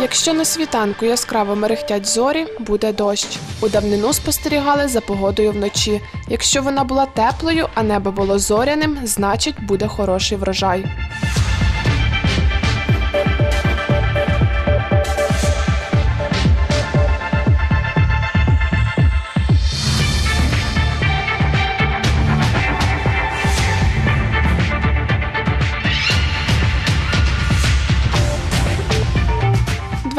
Якщо на світанку яскраво мерехтять зорі, буде дощ. У давнину спостерігали за погодою вночі. Якщо вона була теплою, а небо було зоряним, значить буде хороший врожай. –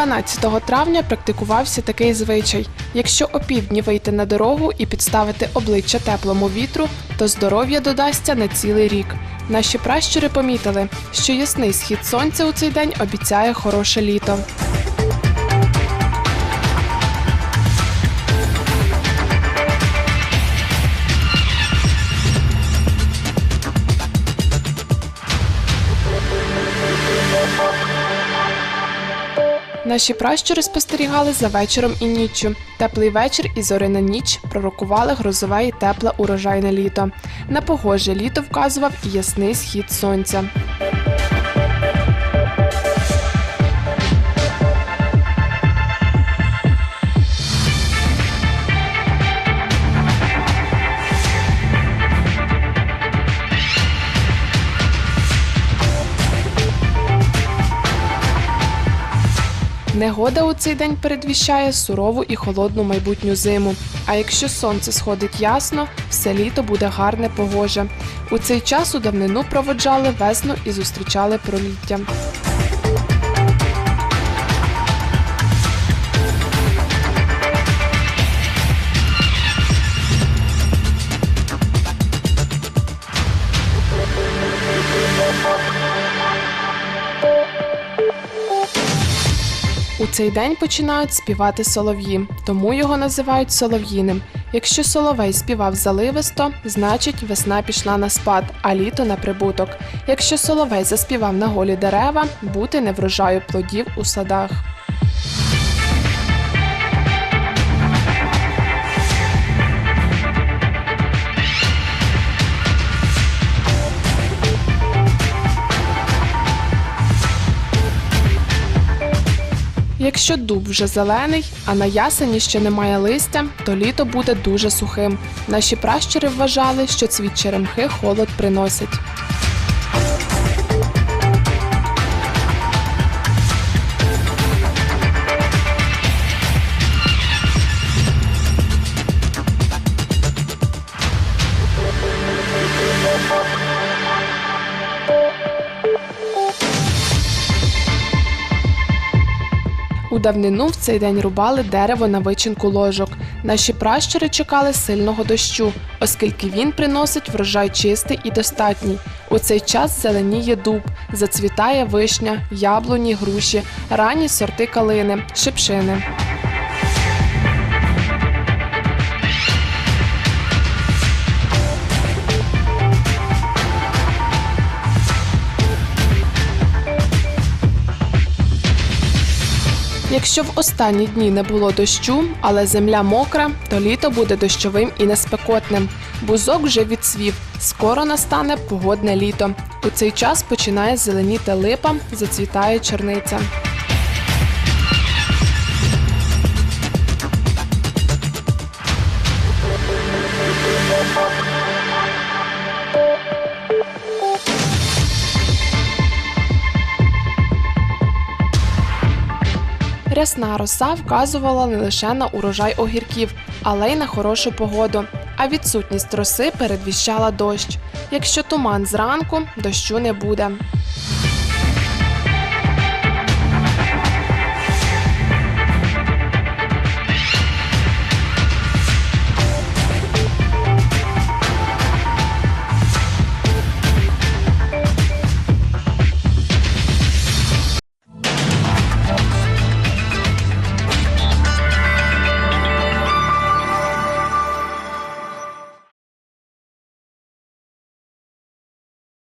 12 травня практикувався такий звичай: якщо опівдні вийти на дорогу і підставити обличчя теплому вітру, то здоров'я додасться на цілий рік. Наші пращури помітили, що ясний схід сонця у цей день обіцяє хороше літо. Наші пращури спостерігали за вечором і ніччю. Теплий вечір і зорина ніч пророкували грозове і тепле урожайне літо. На погоже літо вказував і ясний схід сонця. Негода у цей день передвіщає сурову і холодну майбутню зиму. А якщо сонце сходить ясно, все літо буде гарне погоже. У цей час у давнину проводжали весну і зустрічали проліття. Цей день починають співати солов'ї, тому його називають солов'їним. Якщо соловей співав заливисто, значить весна пішла на спад, а літо на прибуток. Якщо соловей заспівав на голі дерева, бути неврожаю плодів у садах. Якщо дуб вже зелений, а на ясені ще немає листя, то літо буде дуже сухим. Наші пращури вважали, що цвіт черемхи холод приносить. У давнину в цей день рубали дерево на вичинку ложок. Наші пращури чекали сильного дощу, оскільки він приносить врожай чистий і достатній. У цей час зеленіє дуб, зацвітає вишня, яблуні, груші, ранні сорти калини, шипшини. Якщо в останні дні не було дощу, але земля мокра, то літо буде дощовим і неспекотним. Бузок вже відцвів. Скоро настане погодне літо. У цей час починає зеленіти липа, зацвітає черниця. Рясна роса вказувала не лише на урожай огірків, але й на хорошу погоду. А відсутність роси передвіщала дощ. Якщо туман зранку, дощу не буде.